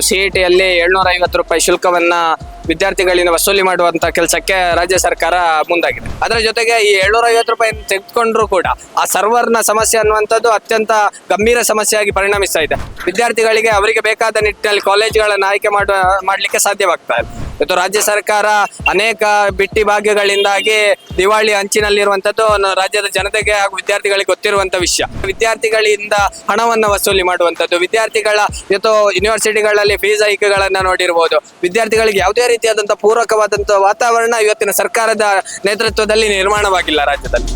ಸಿಇಟಿಯಲ್ಲಿ ಏಳ್ನೂರ ಐವತ್ತು ರೂಪಾಯಿ ಶುಲ್ಕವನ್ನ ವಿದ್ಯಾರ್ಥಿಗಳಿಂದ ವಸೂಲಿ ಮಾಡುವಂತ ಕೆಲಸಕ್ಕೆ ರಾಜ್ಯ ಸರ್ಕಾರ ಮುಂದಾಗಿದೆ. ಅದರ ಜೊತೆಗೆ ಈ ಏಳ್ನೂರ ಐವತ್ತು ರೂಪಾಯಿ ತೆಗೆದುಕೊಂಡ್ರೂ ಕೂಡ ಆ ಸರ್ವರ್ನ ಸಮಸ್ಯೆ ಅನ್ನುವಂಥದ್ದು ಅತ್ಯಂತ ಗಂಭೀರ ಸಮಸ್ಯೆಯಾಗಿ ಪರಿಣಮಿಸ್ತಾ ಇದೆ. ವಿದ್ಯಾರ್ಥಿಗಳಿಗೆ ಅವರಿಗೆ ಬೇಕಾದ ನಿಟ್ಟಿನಲ್ಲಿ ಕಾಲೇಜುಗಳನ್ನು ಆಯ್ಕೆ ಮಾಡುವ ಮಾಡಲಿಕ್ಕೆ ಸಾಧ್ಯವಾಗ್ತಾ ಇದೆ ಇವತ್ತು ರಾಜ್ಯ ಸರ್ಕಾರ ಅನೇಕ ಬಿಟ್ಟಿ ಭಾಗ್ಯಗಳಿಂದಾಗಿ ದಿವಾಳಿ ಅಂಚಿನಲ್ಲಿರುವಂತದ್ದು ರಾಜ್ಯದ ಜನತೆಗೆ ಹಾಗೂ ವಿದ್ಯಾರ್ಥಿಗಳಿಗೆ ಗೊತ್ತಿರುವಂತ ವಿಷಯ. ವಿದ್ಯಾರ್ಥಿಗಳಿಂದ ಹಣವನ್ನು ವಸೂಲಿ ಮಾಡುವಂತದ್ದು ವಿದ್ಯಾರ್ಥಿಗಳ ಇವತ್ತು ಯೂನಿವರ್ಸಿಟಿಗಳಲ್ಲಿ ಫೀಸ್ ಹೈಕ್ಗಳನ್ನ ನೋಡಿರ್ಬೋದು. ವಿದ್ಯಾರ್ಥಿಗಳಿಗೆ ಯಾವುದೇ ರೀತಿಯಾದಂತಹ ಪೂರಕವಾದಂತಹ ವಾತಾವರಣ ಇವತ್ತಿನ ಸರ್ಕಾರದ ನೇತೃತ್ವದಲ್ಲಿ ನಿರ್ಮಾಣವಾಗಿಲ್ಲ ರಾಜ್ಯದಲ್ಲಿ.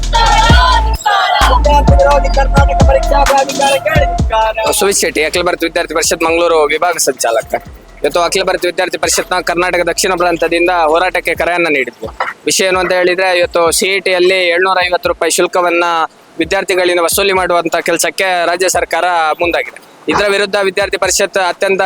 ಸುವಿತ್ ಶೆಟ್ಟಿ ಅಖಿಲ ಭಾರತ ವಿದ್ಯಾರ್ಥಿ ಪರಿಷತ್ ಮಂಗಳೂರು ವಿಭಾಗ ಸಂಚಾಲಕ. ಇವತ್ತು ಅಖಿಲ ಭಾರತ ವಿದ್ಯಾರ್ಥಿ ಪರಿಷತ್ನ ಕರ್ನಾಟಕ ದಕ್ಷಿಣ ಪ್ರಾಂತದಿಂದ ಹೋರಾಟಕ್ಕೆ ಕರೆಯನ್ನ ನೀಡಿದ್ವು. ವಿಷಯ ಏನು ಅಂತ ಹೇಳಿದ್ರೆ, ಇವತ್ತು ಸಿಇಟಿಯಲ್ಲಿ ಏಳ್ನೂರ ಐವತ್ತು ರೂಪಾಯಿ ಶುಲ್ಕವನ್ನ ವಿದ್ಯಾರ್ಥಿಗಳಿಂದ ವಸೂಲಿ ಮಾಡುವಂತ ಕೆಲಸಕ್ಕೆ ರಾಜ್ಯ ಸರ್ಕಾರ ಮುಂದಾಗಿದೆ. ಇದರ ವಿರುದ್ಧ ವಿದ್ಯಾರ್ಥಿ ಪರಿಷತ್ ಅತ್ಯಂತ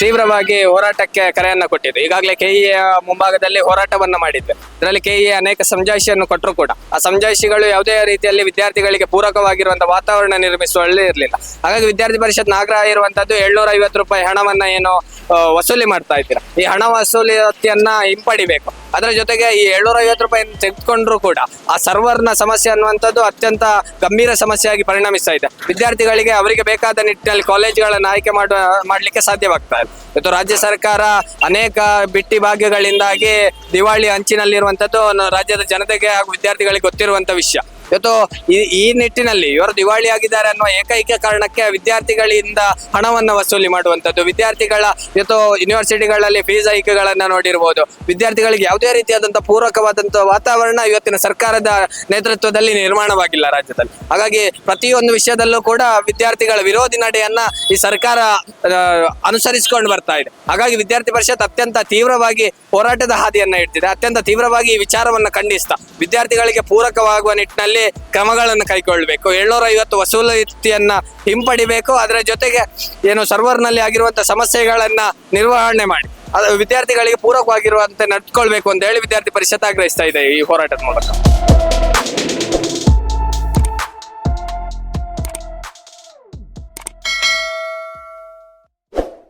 ತೀವ್ರವಾಗಿ ಹೋರಾಟಕ್ಕೆ ಕರೆಯನ್ನ ಕೊಟ್ಟಿದೆ ಈಗಾಗಲೇ ಕೆಇಎ ಮುಂಭಾಗದಲ್ಲಿ ಹೋರಾಟವನ್ನ ಮಾಡಿದ್ದೆ. ಇದರಲ್ಲಿ ಕೆಇಎ ಅನೇಕ ಸಮಜಾಯಿಷಿಯನ್ನು ಕೊಟ್ಟರು ಕೂಡ. ಆ ಸಮಜಾಯಿಷಿಗಳು ಯಾವುದೇ ರೀತಿಯಲ್ಲಿ ವಿದ್ಯಾರ್ಥಿಗಳಿಗೆ ಪೂರಕವಾಗಿರುವಂತಹ ವಾತಾವರಣ ನಿರ್ಮಿಸುವಲ್ಲಿ ಇರಲಿಲ್ಲ. ಹಾಗಾಗಿ ವಿದ್ಯಾರ್ಥಿ ಪರಿಷತ್ ಆಗ್ರಹ ಇರುವಂತದ್ದು ಏಳ್ನೂರ ಐವತ್ತು ರೂಪಾಯಿ ಹಣವನ್ನ ಏನು ವಸೂಲಿ ಮಾಡ್ತಾ ಇದ್ದೀರಾ. ಈ ಹಣ ವಸೂಲಿಯನ್ನ ಹಿಂಪಡಿಬೇಕು. ಅದರ ಜೊತೆಗೆ ಈ ಏಳ್ನೂರ ಐವತ್ತು ರೂಪಾಯಿ ತೆಗೆದುಕೊಂಡ್ರು ಕೂಡ ಆ ಸರ್ವರ್ನ ಸಮಸ್ಯೆ ಅನ್ನುವಂಥದ್ದು ಅತ್ಯಂತ ಗಂಭೀರ ಸಮಸ್ಯೆಯಾಗಿ ಪರಿಣಮಿಸ್ತಾ ಇದೆ. ವಿದ್ಯಾರ್ಥಿಗಳಿಗೆ ಅವರಿಗೆ ಬೇಕಾದ ನಿಟ್ಟಿನಲ್ಲಿ ಕಾಲೇಜುಗಳನ್ನು ಆಯ್ಕೆ ಮಾಡುವ ಮಾಡಲಿಕ್ಕೆ ಸಾಧ್ಯವಾಗ್ತಾ ಇದೆ. ಇವತ್ತು ರಾಜ್ಯ ಸರ್ಕಾರ ಅನೇಕ ಬಿಟ್ಟಿ ಭಾಗ್ಯಗಳಿಂದಾಗಿ ದಿವಾಳಿ ಅಂಚಿನಲ್ಲಿರುವಂಥದ್ದು ರಾಜ್ಯದ ಜನತೆಗೆ ಹಾಗೂ ವಿದ್ಯಾರ್ಥಿಗಳಿಗೆ ಗೊತ್ತಿರುವಂತ ವಿಷಯ. ಇವತ್ತು ಈ ನಿಟ್ಟಿನಲ್ಲಿ ಇವರು ದಿವಾಳಿ ಆಗಿದ್ದಾರೆ ಅನ್ನುವ ಏಕೈಕ ಕಾರಣಕ್ಕೆ ವಿದ್ಯಾರ್ಥಿಗಳಿಂದ ಹಣವನ್ನು ವಸೂಲಿ ಮಾಡುವಂತದ್ದು ವಿದ್ಯಾರ್ಥಿಗಳ ಇವತ್ತು ಯೂನಿವರ್ಸಿಟಿಗಳಲ್ಲಿ ಫೀಸ್ ಐಕೆಗಳನ್ನ ನೋಡಿರ್ಬೋದು. ವಿದ್ಯಾರ್ಥಿಗಳಿಗೆ ಯಾವುದೇ ರೀತಿಯಾದಂತಹ ಪೂರಕವಾದಂತಹ ವಾತಾವರಣ ಇವತ್ತಿನ ಸರ್ಕಾರದ ನೇತೃತ್ವದಲ್ಲಿ ನಿರ್ಮಾಣವಾಗಿಲ್ಲ ರಾಜ್ಯದಲ್ಲಿ. ಹಾಗಾಗಿ ಪ್ರತಿಯೊಂದು ವಿಷಯದಲ್ಲೂ ಕೂಡ ವಿದ್ಯಾರ್ಥಿಗಳ ವಿರೋಧಿ ನಡೆಯನ್ನ ಈ ಸರ್ಕಾರ ಅನುಸರಿಸಿಕೊಂಡು ಬರ್ತಾ ಇದೆ. ಹಾಗಾಗಿ ವಿದ್ಯಾರ್ಥಿ ಪರಿಷತ್ ಅತ್ಯಂತ ತೀವ್ರವಾಗಿ ಹೋರಾಟದ ಹಾದಿಯನ್ನ ಇಡ್ತಿದೆ ಅತ್ಯಂತ ತೀವ್ರವಾಗಿ ಈ ವಿಚಾರವನ್ನ ಖಂಡಿಸ್ತಾ. ವಿದ್ಯಾರ್ಥಿಗಳಿಗೆ ಪೂರಕವಾಗುವ ನಿಟ್ಟಿನಲ್ಲಿ ಕ್ರಮಗಳನ್ನು ಕೈಗೊಳ್ಳಬೇಕು. ಏಳ್ನೂರ ಐವತ್ತು ವಸೂಲಿಯನ್ನ ಹಿಂಪಡಿಬೇಕು. ಅದರ ಜೊತೆಗೆ ಏನು ಸರ್ವರ್ನಲ್ಲಿ ಆಗಿರುವಂತಹ ಸಮಸ್ಯೆಗಳನ್ನ ನಿರ್ವಹಣೆ ಮಾಡಿ. ಅದು ವಿದ್ಯಾರ್ಥಿಗಳಿಗೆ ಪೂರಕವಾಗಿರುವಂತೆ ನಡ್ಕೊಳ್ಬೇಕು ಅಂತ ಹೇಳಿ ವಿದ್ಯಾರ್ಥಿ ಪರಿಷತ್ ಆಗ್ರಹಿಸ್ತಾ ಇದೆ ಈ ಹೋರಾಟದ ಮೂಲಕ.